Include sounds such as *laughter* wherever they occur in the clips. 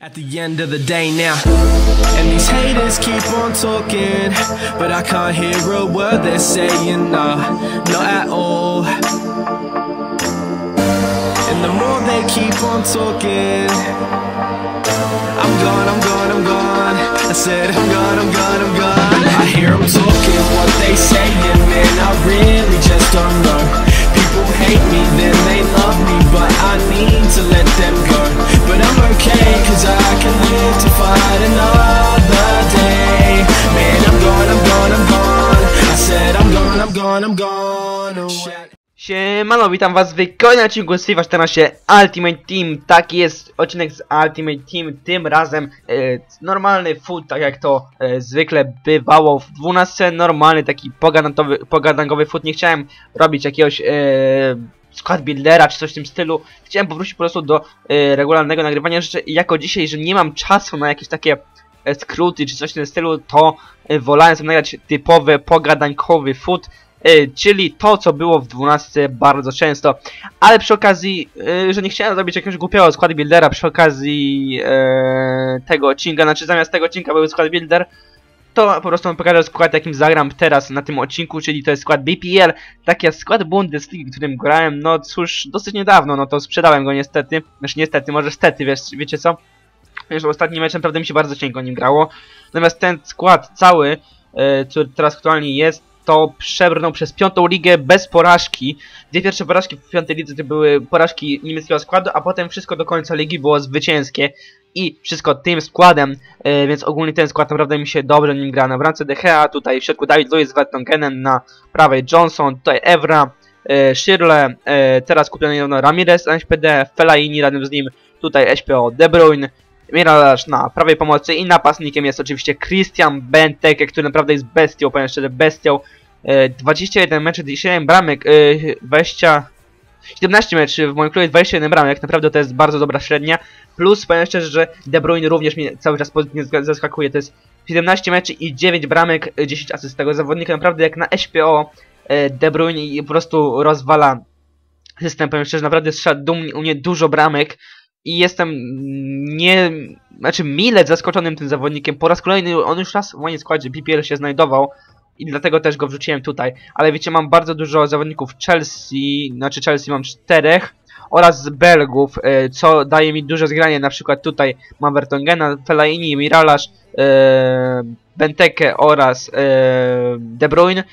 At the end of the day now, and these haters keep on talking, but I can't hear a word they're saying, nah, not at all. And the more they keep on talking, I'm gone, I'm gone, I'm gone. I said, I'm gone, I'm gone, I'm gone. I hear them talking, what they saying, man, I really just don't know. People hate me, then they love me, but I need to let them go. But I'm okay, cause I can live to fight another day. Man, I'm gone, I'm gone, I'm gone. I said, I'm gone, I'm gone, I'm gone. away. Siemano, witam was w kolejnym odcinku FIFA 14 Ultimate Team. Tak jest, odcinek z Ultimate Team, tym razem e, normalny food, tak jak to e, zwykle bywało w 12, normalny taki pogadankowy, pogadankowy food. Nie chciałem robić jakiegoś e, squad buildera czy coś w tym stylu. Chciałem powrócić po prostu do e, regularnego nagrywania rzeczy i jako dzisiaj, że nie mam czasu na jakieś takie e, skróty czy coś w tym stylu, to e, wolałem sobie nagrać typowy pogadankowy food. Y, czyli to, co było w 12 bardzo często. Ale przy okazji, y, że nie chciałem zrobić jakiegoś głupiego skład buildera przy okazji y, tego odcinka, znaczy zamiast tego odcinka był skład builder, to po prostu wam pokażę skład, jakim zagram teraz na tym odcinku, czyli to jest skład BPL, tak jak skład Bundesligi, którym grałem, no cóż, dosyć niedawno, no to sprzedałem go niestety, znaczy niestety, może stety, wiesz, wiecie co? Wiesz, ostatnim meczem naprawdę mi się bardzo cienko nim grało, natomiast ten skład cały, który teraz aktualnie jest, to przebrnął przez piątą ligę bez porażki. Dwie pierwsze porażki w piątej lidze to były porażki niemieckiego składu, a potem wszystko do końca ligi było zwycięskie. I wszystko tym składem, e, więc ogólnie ten skład naprawdę mi się dobrze nim gra. Na bramce De Gea, tutaj w środku Dawid Luiz z Vertonghenem, na prawej Johnson, tutaj Evra, e, Shirley, e, teraz kupiony niedawno Ramirez SPD, Fellaini razem z nim, tutaj SPO De Bruyne, Miralasz na prawej pomocy i napastnikiem jest oczywiście Christian Benteke, który naprawdę jest bestią, powiem szczerze, bestią. E, 21 meczy, 7 bramek, e, 20... 17 meczy w moim klubie, 21 bramek, naprawdę to jest bardzo dobra średnia. Plus powiem szczerze, że De Bruyne również mnie cały czas pozytywnie zaskakuje, to jest 17 meczy i 9 bramek, e, 10 asyst tego zawodnika, naprawdę jak na SPO e, De Bruyne po prostu rozwala system, powiem szczerze, naprawdę strzela dumnie u mnie dużo bramek i jestem nie, znaczy mile zaskoczonym tym zawodnikiem. Po raz kolejny on już raz w moim składzie PPL się znajdował i dlatego też go wrzuciłem tutaj. Ale wiecie, mam bardzo dużo zawodników Chelsea, znaczy Chelsea mam czterech oraz Belgów, e, co daje mi duże zgranie. Na przykład tutaj mam Vertongena, Fellaini, Miralasz, e, Benteke oraz e, De Bruyne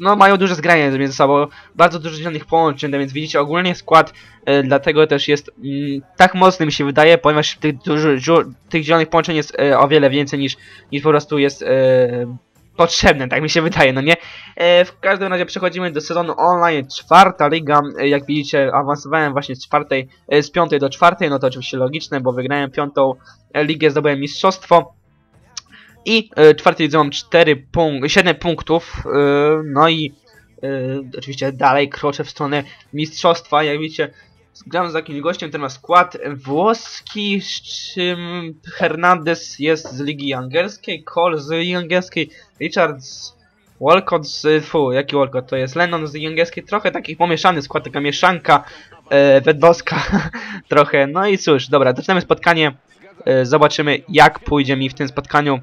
no mają duże zgranie między sobą, bardzo dużo zielonych połączeń, no więc widzicie ogólnie skład, dlatego też jest mm, tak mocny mi się wydaje, ponieważ tych, dużo, tych zielonych połączeń jest o wiele więcej niż, niż po prostu jest potrzebne, tak mi się wydaje, no nie? E, w każdym razie przechodzimy do sezonu online, czwarta liga, e, jak widzicie awansowałem właśnie z czwartej, e, z piątej do czwartej, no to oczywiście logiczne, bo wygrałem piątą e, ligę, zdobyłem mistrzostwo, i y, czwartej lidze mam 4 punk 7 punktów. Y, no i y, oczywiście dalej kroczę w stronę mistrzostwa. Jak widzicie, gram z jakimś gościem, ten ma skład włoski, z czym Hernandez jest z ligi angielskiej, Cole z ligi angielskiej, Richard z Walcott z... Fu, jaki Walcott to jest? Lennon z ligi angielskiej. Trochę taki pomieszany skład, taka mieszanka e, wedowska *laughs* trochę. No i cóż, dobra, zaczynamy spotkanie. E, zobaczymy jak pójdzie mi w tym spotkaniu.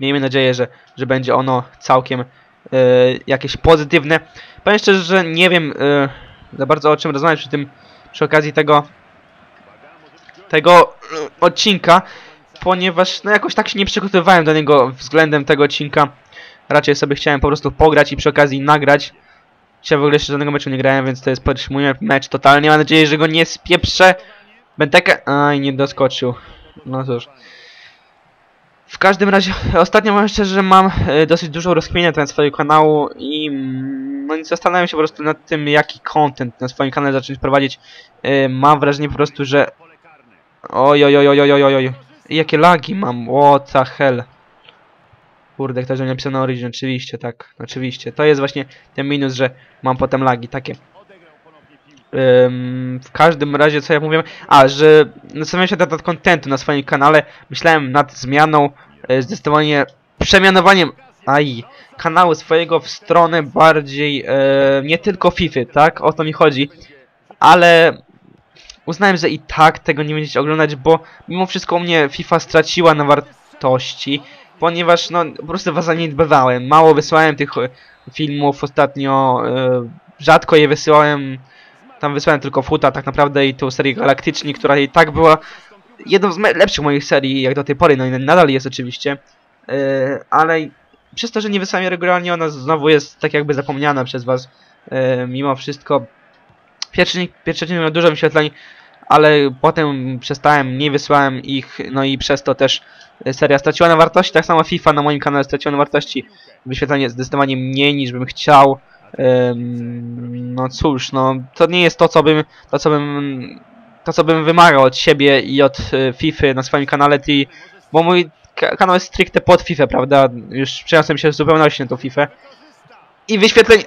Miejmy nadzieję, że, że będzie ono całkiem e, jakieś pozytywne. Powiem szczerze, że nie wiem e, za bardzo o czym rozmawiać przy tym, przy okazji tego tego odcinka, ponieważ no jakoś tak się nie przygotowywałem do niego względem tego odcinka. Raczej sobie chciałem po prostu pograć i przy okazji nagrać. Dzisiaj w ogóle jeszcze żadnego meczu nie grałem, więc to jest pierwszy mój mecz totalnie. Mam nadzieję, że go nie spieprzę. Benteke... Aj, nie doskoczył. No cóż. W każdym razie, ostatnio mam szczerze, że mam e, dosyć dużo rozkminię na swojego kanału i no, zastanawiam się po prostu nad tym, jaki content na swoim kanale zacząć prowadzić. E, mam wrażenie po prostu, że... Oj, oj, oj, oj, oj, oj, oj. Jakie lagi mam, what the hell. Kurde, ktoś mnie napisał na Origin, oczywiście, tak, oczywiście. To jest właśnie ten minus, że mam potem lagi, takie. Ym, w każdym razie, co ja mówiłem? A, że zastanawiam się nad, contentu na swoim kanale. Myślałem nad zmianą, e, zdecydowanie przemianowaniem aj, kanału swojego w stronę bardziej e, nie tylko FIFA, tak? O to mi chodzi. Ale uznałem, że i tak tego nie będziecie oglądać, bo mimo wszystko u mnie FIFA straciła na wartości, ponieważ no po prostu was zaniedbywałem. Mało wysłałem tych e, filmów ostatnio, e, rzadko je wysyłałem. Tam wysłałem tylko futa tak naprawdę i tą serię Galaktyczni, która i tak była jedną z lepszych moich serii jak do tej pory, no i nadal jest oczywiście. E, ale przez to, że nie jej regularnie, ona znowu jest tak jakby zapomniana przez was. E, mimo wszystko pierwszy, pierwszy dzień miał dużo wyświetleń, ale potem przestałem, nie wysłałem ich, no i przez to też e, seria straciła na wartości, tak samo FIFA na moim kanale straciła na wartości, wyświetlenie zdecydowanie mniej niż bym chciał. No cóż, no to nie jest to, co bym, to co bym, to co bym wymagał od siebie i od e, FIFA na swoim kanale, ty, bo mój kanał jest stricte pod FIFA, prawda? Już przeniosłem się w zupełności na tą FIFA. I wyświetleń,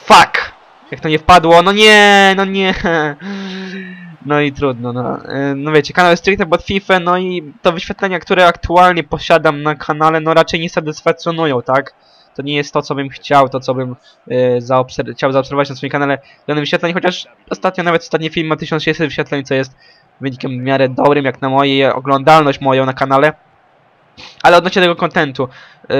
fuck! Jak to nie wpadło, no nie, no nie. *laughs* No i trudno, no. Y, No wiecie, kanał jest stricte pod FIFA, no i to wyświetlenia, które aktualnie posiadam na kanale, no raczej nie satysfakcjonują, tak? To nie jest to, co bym chciał, to co bym y, zaobser chciał zaobserwować na swoim kanale względem wyświetleń, chociaż ostatnio nawet ostatni film ma 1600 wyświetleń, co jest wynikiem w miarę dobrym, jak na mojej oglądalność moją na kanale. Ale odnośnie tego kontentu, yy,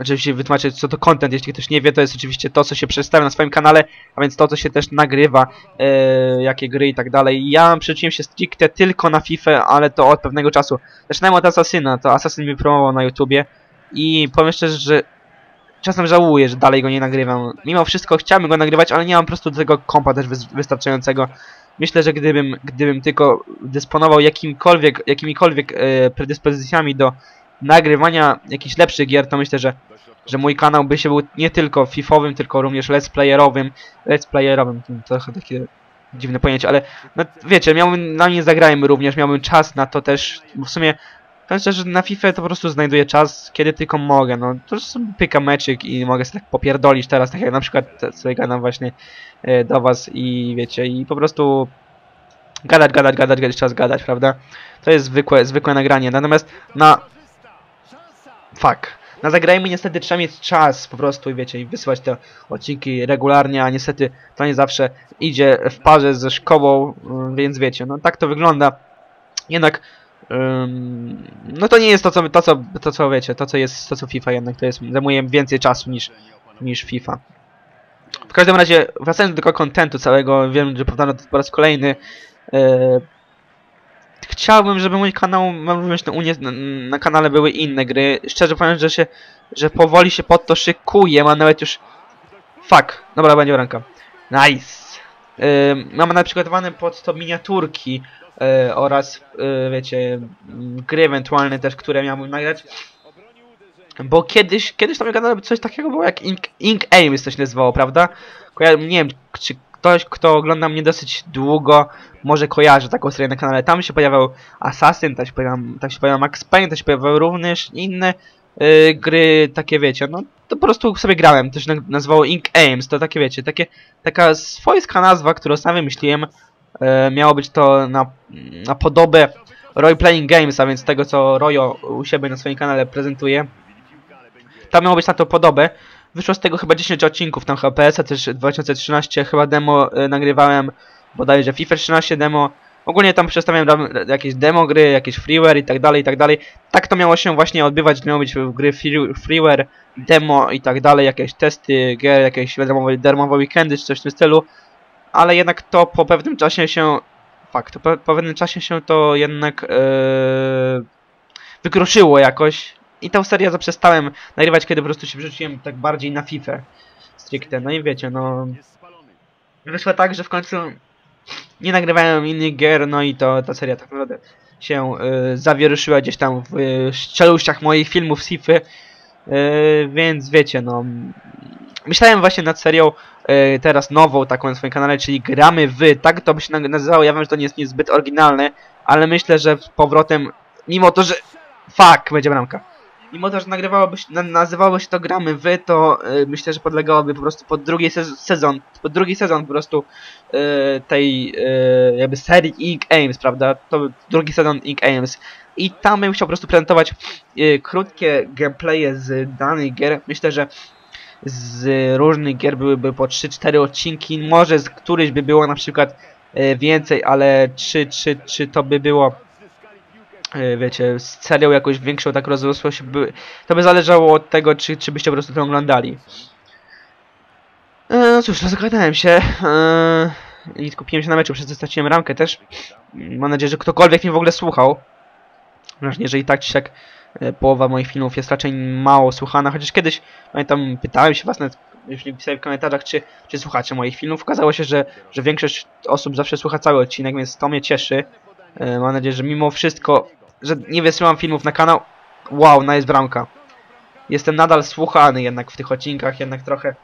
oczywiście wytłumaczę co to content, jeśli ktoś nie wie, to jest oczywiście to, co się przedstawia na swoim kanale, a więc to, co się też nagrywa, yy, jakie gry i tak dalej. Ja przyczyniłem się stricte tylko na FIFA, ale to od pewnego czasu. Zaczynałem od Assassina, to Assassin mi promował na YouTubie i powiem szczerze, że czasem żałuję, że dalej go nie nagrywam. Mimo wszystko chciałbym go nagrywać, ale nie mam po prostu tego kompa też wys- wystarczającego. Myślę, że gdybym, gdybym tylko dysponował jakimkolwiek, jakimikolwiek e, predyspozycjami do nagrywania jakichś lepszych gier, to myślę, że, że mój kanał by się był nie tylko fifowym, tylko również let's playerowym. Let's playerowym, to trochę takie dziwne pojęcie, ale no wiecie, miałbym, na nie zagrajmy również, miałbym czas na to też, w sumie że na FIFA to po prostu znajduję czas, kiedy tylko mogę, no to sobie pykam meczyk i mogę sobie tak popierdolić teraz, tak jak na przykład sobie gadam właśnie e, do was i wiecie, i po prostu gadać, gadać, gadać, gadać, czas gadać, prawda? To jest zwykłe, zwykłe nagranie, natomiast na... Fuck. Na zagrajmy niestety trzeba mieć czas po prostu i wiecie, i wysyłać te odcinki regularnie, a niestety to nie zawsze idzie w parze ze szkołą, ym, więc wiecie, no tak to wygląda. Jednak ym, no to nie jest to co, to co, to co wiecie, to co jest, to co FIFA jednak, to jest, zajmuje więcej czasu niż, niż FIFA. W każdym razie, wracając do tego kontentu całego, wiem, że powtarzam to po raz kolejny, e, chciałbym, żeby mój kanał, mam również na, na, na kanale były inne gry. Szczerze powiem, że się, że powoli się pod to szykuję, mam nawet już... Fuck, dobra, będzie ręka. Nice. E, mam nawet przygotowane pod to miniaturki e, oraz, e, wiecie, gry ewentualne też, które miałbym nagrać. Bo kiedyś, kiedyś na moim kanale coś takiego było jak Ink, Ink Aim, coś nazywało, prawda? Koja nie wiem, czy ktoś, kto ogląda mnie dosyć długo, może kojarzy taką serię na kanale. Tam się pojawiał Assassin, tam się pojawiał, tam się pojawiał Max Payne, tam się pojawiały również inne y, gry, takie wiecie, no to po prostu sobie grałem, to się na- nazywało Ink Aims, to takie wiecie, takie, taka swojska nazwa, którą sam wymyśliłem, e, miało być to na, na podobę Roy Playing Games, a więc tego co Royo u siebie na swoim kanale prezentuje. Tam miało być na to podobę. Wyszło z tego chyba 10 odcinków, tam chyba PS, też 2013 chyba demo y, nagrywałem, bodajże FIFA 13 demo. Ogólnie tam przedstawiałem jakieś demo gry, jakieś freeware i tak dalej, i tak dalej. Tak to miało się właśnie odbywać, miało być gry free, freeware, demo i tak dalej, jakieś testy gier, jakieś darmowe, darmowe weekendy czy coś w tym stylu. Ale jednak to po pewnym czasie się... Fakt, po, po pewnym czasie się to jednak yy, wykruszyło jakoś. I tę serię zaprzestałem nagrywać, kiedy po prostu się wrzuciłem tak bardziej na FIFA stricte. No i wiecie, no... Wyszło tak, że w końcu nie nagrywałem innych gier, no i to ta seria tak naprawdę się y, zawieruszyła gdzieś tam w y, czeluściach moich filmów z FIFA. Y, więc wiecie, no... Myślałem właśnie nad serią y, teraz nową taką na swoim kanale, czyli Gramy Wy. Tak to by się nazywało, ja wiem, że to nie jest niezbyt oryginalne, ale myślę, że z powrotem, mimo to, że... Fuck, będzie bramka. Mimo to, że nagrywałoby się, na, nazywało się to Gramy Wy, to y, myślę, że podlegałoby po prostu pod drugi sez sezon, pod drugi sezon po prostu y, tej y, jakby serii Ink Aims, prawda? To drugi sezon Ink Aims. I tam bym chciał po prostu prezentować y, krótkie gameplaye z danych gier. Myślę, że z różnych gier byłyby po 3-4 odcinki. Może z któryś by było na przykład e, więcej, ale czy, czy, czy to by było wiecie, z serią jakąś większą tak rozrosłość, by, to by zależało od tego, czy, czy byście po prostu to oglądali. E, no cóż, rozgadałem się e, i skupiłem się na meczu, przez straciłem ramkę też. Mam nadzieję, że ktokolwiek mnie w ogóle słuchał. Właśnie, jeżeli tak czy siak e, połowa moich filmów jest raczej mało słuchana, chociaż kiedyś, pamiętam, pytałem się was nawet, jeśli pisali w komentarzach, czy, czy słuchacie moich filmów. Okazało się, że, że większość osób zawsze słucha cały odcinek, więc to mnie cieszy. E, mam nadzieję, że mimo wszystko, że nie wysyłam filmów na kanał, wow, na jest bramka. Jestem nadal słuchany jednak w tych odcinkach, jednak trochę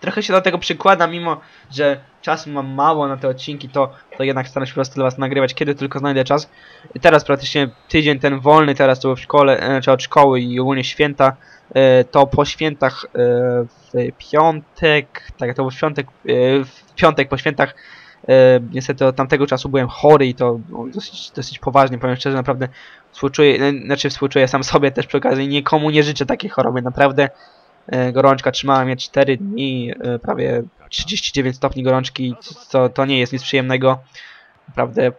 trochę się do tego przykładam, mimo że czasu mam mało na te odcinki, to, to jednak staram się po prostu dla was nagrywać, kiedy tylko znajdę czas. I teraz praktycznie tydzień ten wolny, teraz to w szkole, e, czy od szkoły i ogólnie święta, e, to po świętach e, w piątek, tak to w piątek, w piątek po świętach, niestety od tamtego czasu byłem chory i to no, dosyć, dosyć poważnie, powiem szczerze, naprawdę współczuję, e, znaczy współczuję sam sobie też przy okazji, nikomu nie życzę takiej choroby, naprawdę E, gorączka trzymała mnie 4 dni, e, prawie 39 stopni gorączki, co to nie jest nic przyjemnego. Naprawdę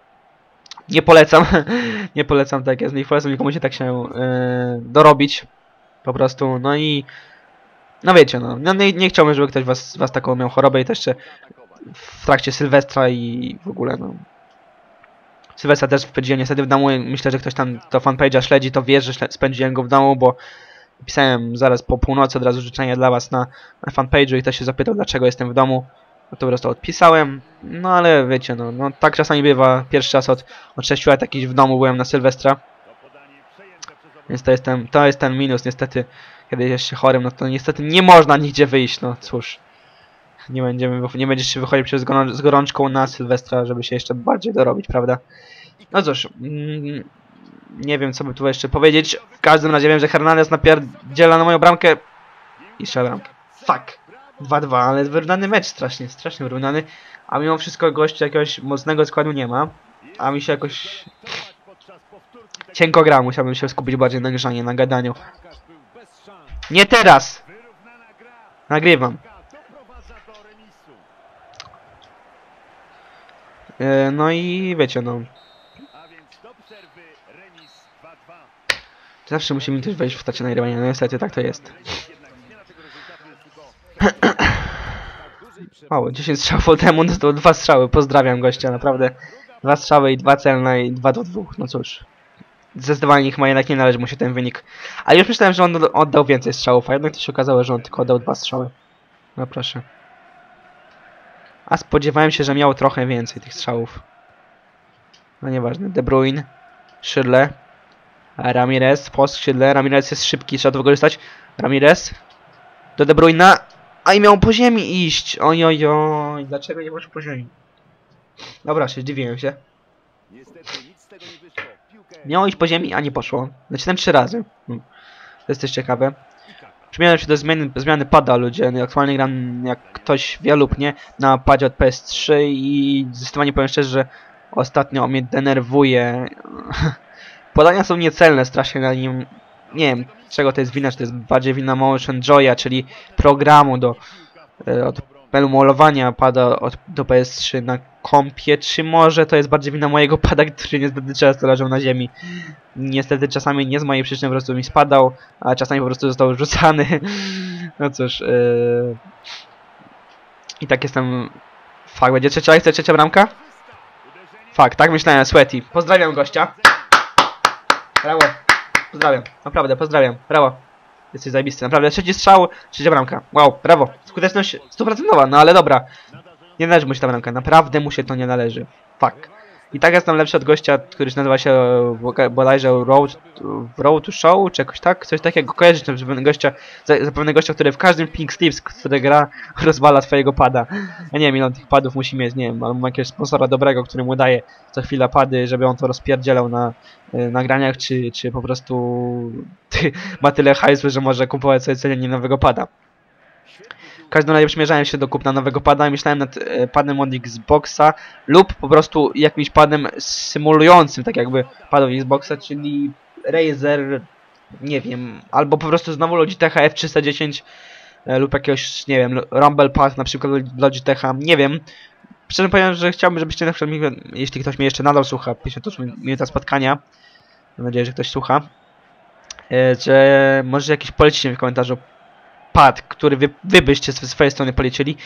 nie polecam, *laughs* nie polecam tak jest, nie polecam nikomu się tak się e, dorobić, po prostu, no i no wiecie, no, no nie, nie chciałbym, żeby ktoś was, was taką miał chorobę i to jeszcze w trakcie Sylwestra i w ogóle, no. Sylwestra też spędziłem niestety w domu, myślę, że ktoś tam to fanpage'a śledzi, to wie, że spędziłem go w domu, bo pisałem zaraz po północy od razu życzenia dla was na, na fanpage'u i ktoś się zapytał dlaczego jestem w domu. No to po prostu odpisałem, no ale wiecie, no, no tak czasami bywa. Pierwszy raz od, od 6 lat jakiś w domu byłem na Sylwestra. Więc to jest, ten, to jest ten minus, niestety, kiedy jest się chorym, no to niestety nie można nigdzie wyjść, no cóż. Nie będziemy, nie będziesz się wychodzić przez z gorączką na Sylwestra, żeby się jeszcze bardziej dorobić, prawda? No cóż, mm, nie wiem co by tu jeszcze powiedzieć. W każdym razie wiem, że Hernandez napierdziela na moją bramkę i strzela bramkę. Fuck. 2-2, ale wyrównany mecz strasznie, strasznie wyrównany. A mimo wszystko gościu jakiegoś mocnego składu nie ma. A mi się jakoś cienko gra, musiałbym się skupić bardziej na grzanie, na gadaniu. Nie teraz! Nagrywam. E, no i wiecie, no. Zawsze musi mi ktoś wejść w trakcie nagrywania, no niestety tak to jest. *clears throat* Mało, 10 strzałów od temu, no to dwa strzały, pozdrawiam gościa, naprawdę. Dwa strzały i dwa celne i dwa do dwóch, no cóż. Zdecydowanie chyba jednak nie należy mu się ten wynik. Ale już myślałem, że on od- oddał więcej strzałów, a jednak to się okazało, że on tylko oddał dwa strzały. No proszę. A spodziewałem się, że miał trochę więcej tych strzałów. No nieważne. De Bruyne, Schürrle, Ramirez po skrzydle. Ramirez jest szybki, trzeba to wykorzystać. Ramirez do De Bruyna. A i miał po ziemi iść. Oj, oj, oj. Dlaczego nie może po ziemi? Dobra, się zdziwiłem się. Miało iść po ziemi, a nie poszło. Nacisnąłem trzy razy. Hmm. To jest też ciekawe. Przymiałem się do zmiany, zmiany pada ludzie. Aktualnie gram, jak ktoś wie lub nie, na padzie od PS3 i zdecydowanie powiem szczerze, że ostatnio mnie denerwuje. *laughs* Podania są niecelne strasznie na nim. Nie wiem, czego to jest wina, czy to jest bardziej wina Motion Joya, czyli programu do e, malowania pada od, do PS3 na kompie, czy może to jest bardziej wina mojego *laughs* pada, który niestety często leżał na ziemi. Niestety czasami nie z mojej przyczyny po prostu mi spadał, a czasami po prostu został rzucany. *laughs* No cóż. Yy... I tak jestem... Fak, będzie trzecia, chce trzecia bramka? Fak, tak myślałem, Sweaty. Pozdrawiam gościa. Brawo. Pozdrawiam. Naprawdę, pozdrawiam. Brawo. Jesteś zajebisty. Naprawdę, trzeci strzał, trzecia bramka. Wow, brawo. Skuteczność stuprocentowa, no ale dobra. Nie należy mu się ta bramka. Naprawdę mu się to nie należy. Fuck. I tak jestem lepszy od gościa, który nazywa się e, bodajże Road, Road to Show, czy jakoś tak? Coś takiego. Kojarzysz zapewne gościa, za- zapewne gościa, który w każdym Pink Slips, który gra, *laughs* rozwala twojego pada. Ja nie wiem, ile on tych padów musi mieć, nie wiem, ale ma jakiegoś sponsora dobrego, który mu daje co chwila pady, żeby on to rozpierdzielał na y, nagraniach, czy, czy po prostu *laughs* ma tyle hajsu, że może kupować sobie codziennie nowego pada. Każdym razie przymierzałem się do kupna nowego pada. Myślałem nad e, padem od Xboxa lub po prostu jakimś padem symulującym tak jakby pad Xboxa, czyli Razer, nie wiem, albo po prostu znowu Logitech F310 e, lub jakiegoś, nie wiem, Rumble Pad na przykład Logitecha, nie wiem. Szczerze powiem, że chciałbym, żebyście na przykład, jeśli ktoś mnie jeszcze nadal słucha, 58 minuta spotkania, mam nadzieję, że ktoś słucha, e, że może jakiś polecicie mi w komentarzu pad, który wy, wy byście ze swojej strony polecili.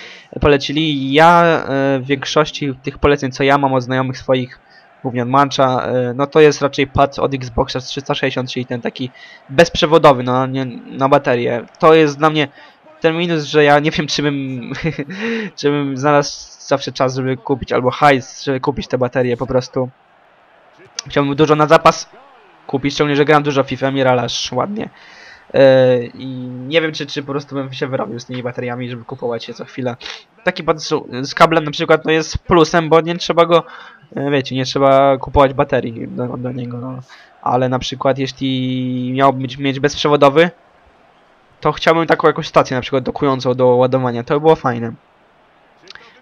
polecili. Ja e, w większości tych poleceń, co ja mam od znajomych swoich, głównie od Mancha, e, no to jest raczej pad od Xboxa 360, czyli ten taki bezprzewodowy, no nie na baterię. To jest dla mnie ten minus, że ja nie wiem, czy bym, *laughs* czy bym znalazł zawsze czas, żeby kupić, albo hajs, żeby kupić te baterie po prostu. Chciałbym dużo na zapas kupić, szczególnie, że gram dużo FIFA, Miralaż ładnie. Yy, I nie wiem, czy, czy po prostu bym się wyrobił z tymi bateriami, żeby kupować je co chwilę. Taki pad z, kablem na przykład no jest plusem, bo nie trzeba go, yy, wiecie, nie trzeba kupować baterii do, do niego, no. Ale na przykład jeśli miałbym mieć, bezprzewodowy, to chciałbym taką jakąś stację na przykład dokującą do ładowania, to by było fajne.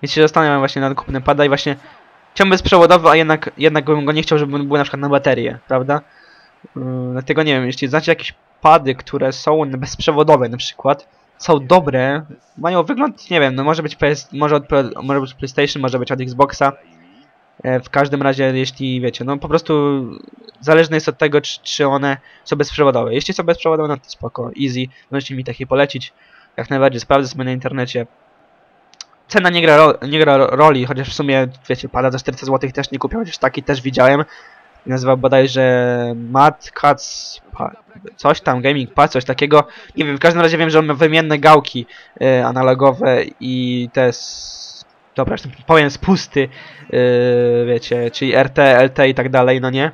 Więc się zastanawiam właśnie nad kupnem pada i właśnie chciałbym bezprzewodowy, a jednak, jednak bym go nie chciał, żeby był na przykład na baterię, prawda? Yy, dlatego nie wiem, jeśli znacie jakieś pady, które są bezprzewodowe na przykład, są dobre, mają wygląd, nie wiem, no może być PS, może, od, może być PlayStation, może być od Xboxa. E, W każdym razie, jeśli wiecie, no po prostu zależne jest od tego, czy, czy one są bezprzewodowe. Jeśli są bezprzewodowe, no to spoko, easy, możecie mi takie polecić. Jak najbardziej sprawdzę sobie na internecie. Cena nie gra, ro, nie gra ro- roli, chociaż w sumie, wiecie, pada za 400 zł też nie kupię, chociaż taki też widziałem. Nazywa bodajże Cats, pa, coś tam, Gaming Pad, coś takiego. Nie wiem, w każdym razie wiem, że on ma wymienne gałki e, analogowe i te, s- dobra, już powiem spusty, e, wiecie, czyli RT, LT i tak dalej, no nie?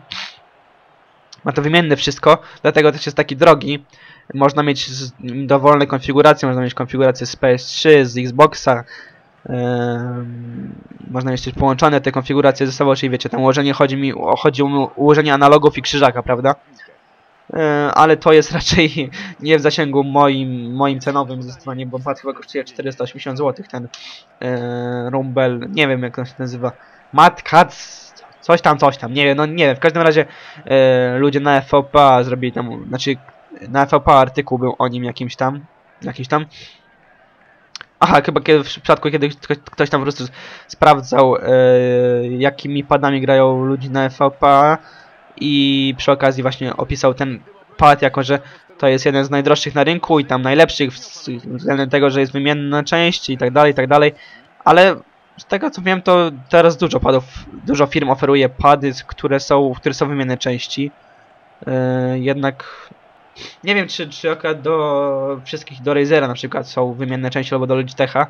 Ma to wymienne wszystko, dlatego też jest taki drogi. Można mieć dowolne konfiguracje, można mieć konfigurację z PS3, z Xboxa, można też połączone te konfiguracje ze sobą, czyli wiecie, tam ułożenie chodzi mi chodzi o ułożenie analogów i krzyżaka, prawda? E, ale to jest *laughs* raczej nie w zasięgu moim, moim cenowym zdecydowanie, bo pad chyba kosztuje 480 zł ten e, Rumble, nie wiem jak on się nazywa, Cats, coś tam, coś tam, nie wiem, no nie wiem, w każdym razie e, ludzie na FVP zrobili tam, znaczy na FVP artykuł był o nim jakimś tam, jakiś tam, Aha, chyba kiedy, w przypadku, kiedy ktoś, tam po prostu sprawdzał, e, jakimi padami grają ludzie na FVP i przy okazji właśnie opisał ten pad jako, że to jest jeden z najdroższych na rynku i tam najlepszych wz- względem tego, że jest wymienny na części i tak dalej, i tak dalej. Ale z tego co wiem, to teraz dużo padów, dużo firm oferuje pady, które są, które są wymienne części. E, jednak nie wiem, czy, czy akurat do wszystkich, do Razera na przykład są wymienne części albo do Logitecha.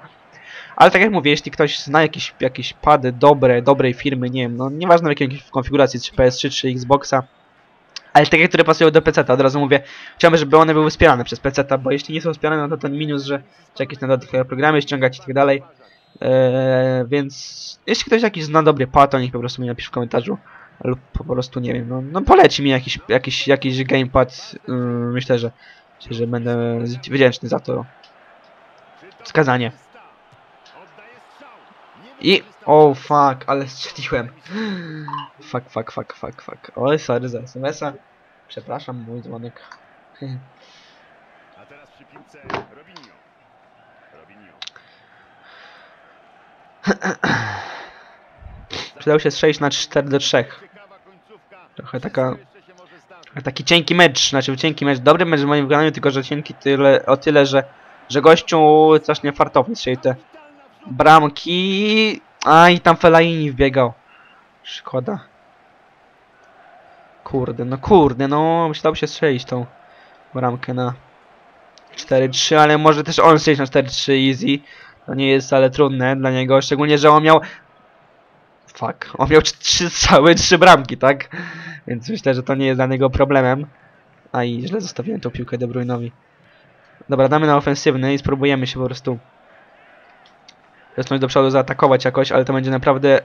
Ale tak jak mówię, jeśli ktoś zna jakieś, jakieś pady dobre, dobrej firmy, nie wiem, no nieważne w jakiej konfiguracji, czy PS3, czy Xboxa, ale takie, które pasują do PC, od razu mówię, chciałbym, żeby one były wspierane przez PC, bo jeśli nie są wspierane, no to ten minus, że trzeba jakieś dodatkowe programy ściągać i tak dalej. Eee, więc jeśli ktoś jakiś zna dobry pad, to niech po prostu mi napisze w komentarzu. Lub po prostu nie wiem, no, no poleci mi jakiś, jakiś, jakiś gamepad. Yy, myślę, że, że będę wdzięczny za to wskazanie. I. Oh fuck, ale strzeliłem. *gasps* Fuck, fuck, fuck, fuck, fuck. Oj, sorry za SMS-a. Przepraszam, mój dzwonek. A teraz przy piłce Robinho. Robinho. Przydał się strzelić na 4 do 3. Ciekawa końcówka. Trochę taka. Taki cienki mecz, znaczy cienki mecz, dobry mecz w moim wykonaniu, tylko że cienki tyle, o tyle, że, że gościu strasznie fartowny strzelił te bramki. A i tam Fellaini wbiegał. Szkoda. Kurde, no kurde, no myślał się strzelić tą bramkę na 4-3, ale może też on strzelić na 4-3 easy. To nie jest wcale trudne dla niego, szczególnie, że on miał Fuck, on miał trzy całe trzy bramki, tak? Więc myślę, że to nie jest dla niego problemem. A i źle zostawiłem tą piłkę De Bruyne'owi. Dobra, damy na ofensywny i spróbujemy się po prostu wysnąć do przodu, zaatakować jakoś, ale to będzie naprawdę...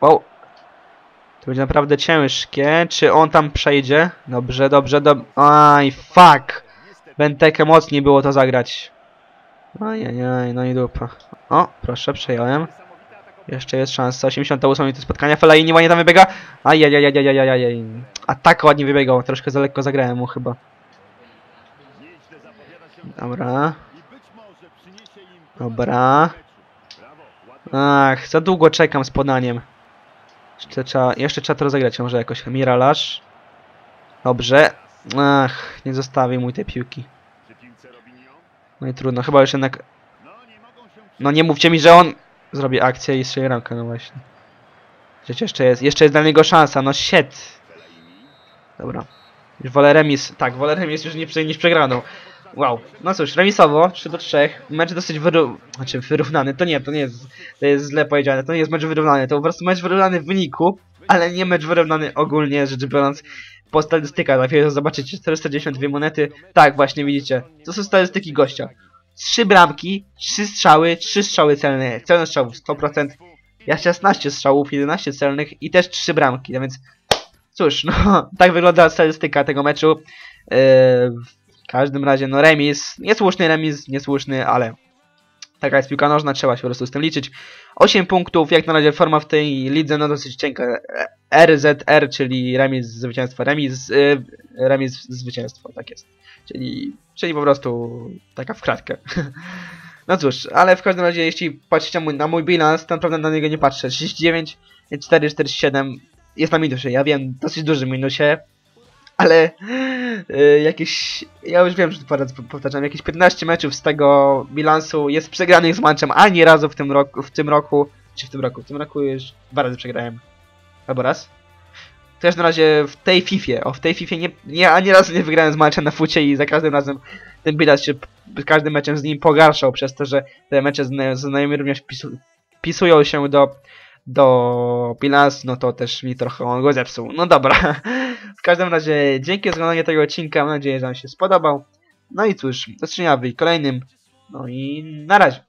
Wow! To będzie naprawdę ciężkie. Czy on tam przejdzie? Dobrze, dobrze, dobrze. Aj, fuck! Benteke mocniej było to zagrać. Ajajaj, no i dupa. O, proszę, przejąłem. Jeszcze jest szansa. 88 minuty spotkania. Fellaini ładnie tam wybiega. Ajajajajajajajaj. A tak ładnie wybiegał. Troszkę za lekko zagrałem mu chyba. Dobra. Dobra. Ach, za długo czekam z podaniem. Jeszcze trzeba, jeszcze trzeba to rozegrać może jakoś. Miralasz. Dobrze. Ach, nie zostawił mój tej piłki. No i trudno, chyba już jednak... No nie mówcie mi, że on zrobi akcję i strzeli ramkę, no właśnie. Przecież jeszcze jest, jeszcze jest dla niego szansa, no shit. Dobra. Już wolę remis, tak, wolę remis już prze- niż przegraną. Wow, no cóż, remisowo, 3 do 3. Mecz dosyć wyru... znaczy wyrównany, to nie, to nie jest, to jest źle powiedziane, to nie jest mecz wyrównany, to po prostu mecz wyrównany w wyniku, ale nie mecz wyrównany ogólnie rzecz biorąc po statystykach, na chwilę zobaczycie, 492 monety, tak właśnie widzicie, to są statystyki gościa. 3 bramki, 3 strzały, 3 strzały celne, celne strzałów 100%, ja 16 strzałów, 11 celnych i też 3 bramki, no więc cóż, no *laughs* tak wygląda statystyka tego meczu. Yy, w każdym razie, no remis, niesłuszny remis, niesłuszny, ale taka jest piłka nożna, trzeba się po prostu z tym liczyć. 8 punktów, jak na razie forma w tej lidze, no dosyć cienka. RZR, czyli remis, zwycięstwo, remis, yy, remis, zwycięstwo, tak jest. Czyli, czyli po prostu taka w kratkę. *laughs* No cóż, ale w każdym razie, jeśli patrzycie na mój bilans, to naprawdę na niego nie patrzę. 39, 4, 47 jest na minusie, ja wiem, dosyć dużym minusie, *laughs* ale y, jakieś, ja już wiem, że to powtarzam, jakieś 15 meczów z tego bilansu jest przegranych z matchem ani razu w tym roku, w tym roku, czy w tym roku, w tym roku już dwa razy przegrałem, albo raz. W każdym razie w tej Fifie, o w tej Fifie nie, nie ani razu nie wygrałem z matchem na fucie i za każdym razem ten bilans się każdym meczem z nim pogarszał przez to, że te mecze z, zna- z znajomymi również wpisu, wpisują się do do bilansu, no to też mi trochę on go zepsuł. No dobra. *laughs* W każdym razie dzięki za oglądanie tego odcinka. Mam nadzieję, że wam się spodobał. No i cóż, do zobaczenia w kolejnym. No i na razie.